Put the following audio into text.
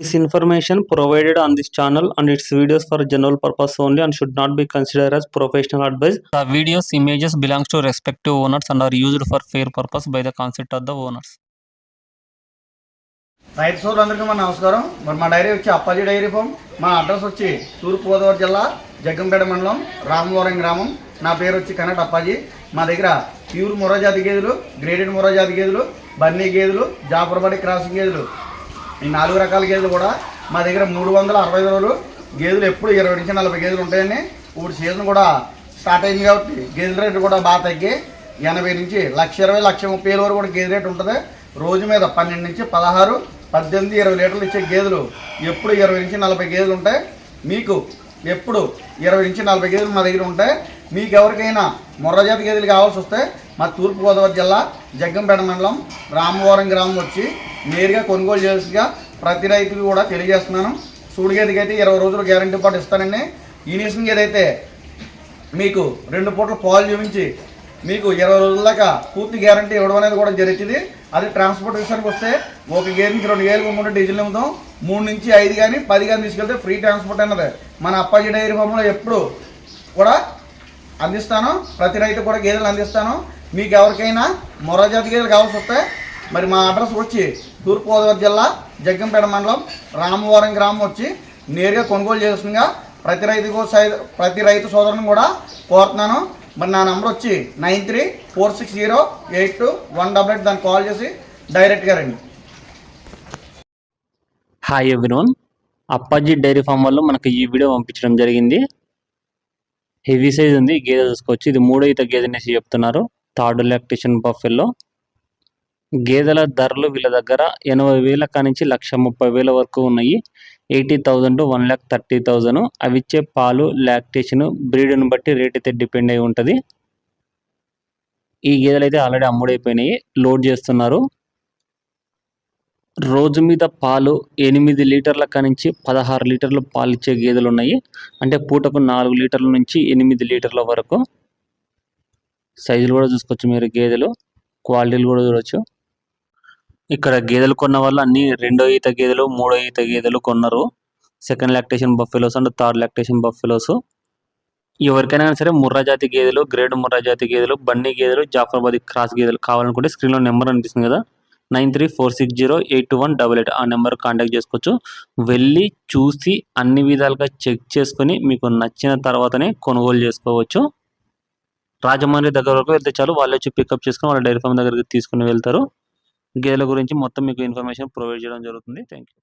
This information provided on this channel and its videos for general purpose only and should not be considered as professional advice. The videos images belongs to respective owners and are used for fair purpose by the consent of the owners. రైతు సోదరులందరికీ మన నమస్కారం మరి మా dairy వచ్చి Appaji dairy farm మా address వచ్చి తూర్పుగోదావరి జిల్లా జగ్గంపేట మండలం రామవరం గ్రామం నా పేరు వచ్చి కనట అప్పాజీ మా దగ్గర ప్యూర్ మొరజాతి గేదెలు గ్రేడెడ్ మొరజాతి గేదెలు బన్నీ గేదెలు జాఫర్బడి క్రాసింగ్ గేదెలు ఈ నాలుగు రకాల గేదెలు కూడా మా దగ్గర మూడు వందల అరవై రోజులు గేదెలు ఎప్పుడు ఇరవై నుంచి నలభై గేదెలు ఉంటాయని ఇప్పుడు సీజన్ కూడా స్టార్ట్ అయింది కాబట్టి గేదెల రేటు కూడా బాగా తగ్గి ఎనభై నుంచి లక్ష ఇరవై లక్ష ముప్పై వేల వరకు కూడా గేదె రేటు ఉంటుంది. రోజు మీద పన్నెండు నుంచి పదహారు పద్దెనిమిది ఇరవై లీటర్లు ఇచ్చే గేదెలు ఎప్పుడు ఇరవై నుంచి నలభై గేదెలు ఉంటాయి. మీకు ఎప్పుడు ఇరవై నుంచి నలభై గేదెలు మా దగ్గర ఉంటాయి. మీకు ఎవరికైనా మొర్రజాతి గేదెలు కావాల్సి వస్తే మా తూర్పుగోదావరి జిల్లా జగ్గంపేట మండలం రామవరం గ్రామం వచ్చి నేరుగా కొనుగోలు చేసిగా ప్రతి రైతుకు కూడా తెలియజేస్తున్నాను. సూడు గేదెకి అయితే ఇరవై రోజులు గ్యారంటీ పాటు ఇస్తానండి. ఈ ఏదైతే గేదైతే మీకు రెండు పూటలు పాలు చూపించి మీకు ఇరవై రోజుల దాకా పూర్తి గ్యారంటీ ఇవ్వడం అనేది కూడా జరుగుతుంది. అది ట్రాన్స్పోర్ట్ విషయానికి వస్తే ఒక గేర్ నుంచి రెండు గేర్లు ముందు డీజిల్ నింపుతాం మూడు నుంచి ఐదు కానీ పది కానీ తీసుకెళ్తే ఫ్రీ ట్రాన్స్పోర్ట్ అన్నది. మన అప్పాజీ డైరీ ఫామ్లో ఎప్పుడు కూడా అందిస్తాను. ప్రతి రైతు కూడా గేదెలు అందిస్తాను. మీకు ఎవరికైనా మొరజాతి గేదెలు కావాల్సి వస్తే మరి మా అడ్రస్ వచ్చి తూర్పుగోదావరి జిల్లా జగ్గంపేట మండలం రామవరం గ్రామం వచ్చి నేరుగా కొనుగోలు చేస్తుండగా ప్రతి రైతుకు సై- ప్రతి రైతు సోదరుని కూడా కోరుతున్నాను. మరి నా నెంబర్ వచ్చి nine three four six zero eight two one double eight దానికి కాల్ చేసి డైరెక్ట్గా రండి. Hi everyone Appaji dairy farm వాళ్ళు మనకు ఈ వీడియో పంపించడం జరిగింది. హెవీ సైజ్ ఉంది గేదె చూసుకోవచ్చు. ఇది మూడో ఈత గేదె అనేసి చెప్తున్నారు. Third lactation buffalo. గేదెల ధరలు వీళ్ళ దగ్గర ఎనభై వేల కానించి లక్ష ముప్పై వేల వరకు ఉన్నాయి. Eighty thousand to one lakh thirty thousand అవి ఇచ్చే పాలు లాక్టేషన్ బ్రీడ్ని బట్టి రేట్ అయితే డిపెండ్ అయి ఉంటుంది. ఈ గేదెలు అయితే ఆల్రెడీ అమ్ముడైపోయినాయి. లోడ్ చేస్తున్నారు. రోజు మీద పాలు ఎనిమిది లీటర్ల కానించి పదహారు లీటర్లు పాలు ఇచ్చే గేదెలు ఉన్నాయి. అంటే పూటకు నాలుగు లీటర్ల నుంచి ఎనిమిది లీటర్ల వరకు. సైజులు కూడా చూసుకోవచ్చు మీరు గేదెలు. క్వాలిటీలు కూడా చూడవచ్చు ఇక్కడ గేదెలు కొన్న వాళ్ళు అన్ని రెండో ఈత గేదెలు మూడో ఈత గేదెలు కొన్నారు. Second lactation buffaloes and third lactation buffaloes ఎవరికైనా సరే ముర్రా జాతి గేదెలు గ్రేడ్ ముర్రా జాతి గేదెలు బన్నీ గేదెలు జాఫర్బాద్ క్రాస్ గేదెలు కావాలనుకుంటే స్క్రీన్లో నెంబర్ అనిపిస్తుంది కదా. Nine three four six zero eight two one double eight ఆ నెంబర్ కాంటాక్ట్ చేసుకోవచ్చు. వెళ్ళి చూసి అన్ని విధాలుగా చెక్ చేసుకొని మీకు నచ్చిన తర్వాతనే కొనుగోలు చేసుకోవచ్చు. రాజమండ్రి దగ్గర వరకు వెళ్తే చాలు. వాళ్ళు వచ్చి పికప్ చేసుకొని వాళ్ళ డైరీ ఫామ్ దగ్గరికి తీసుకుని వెళ్తారు. గేదెల గురించి మొత్తం మీకు ఇన్ఫర్మేషన్ ప్రొవైడ్ చేయడం జరుగుతుంది. Thank you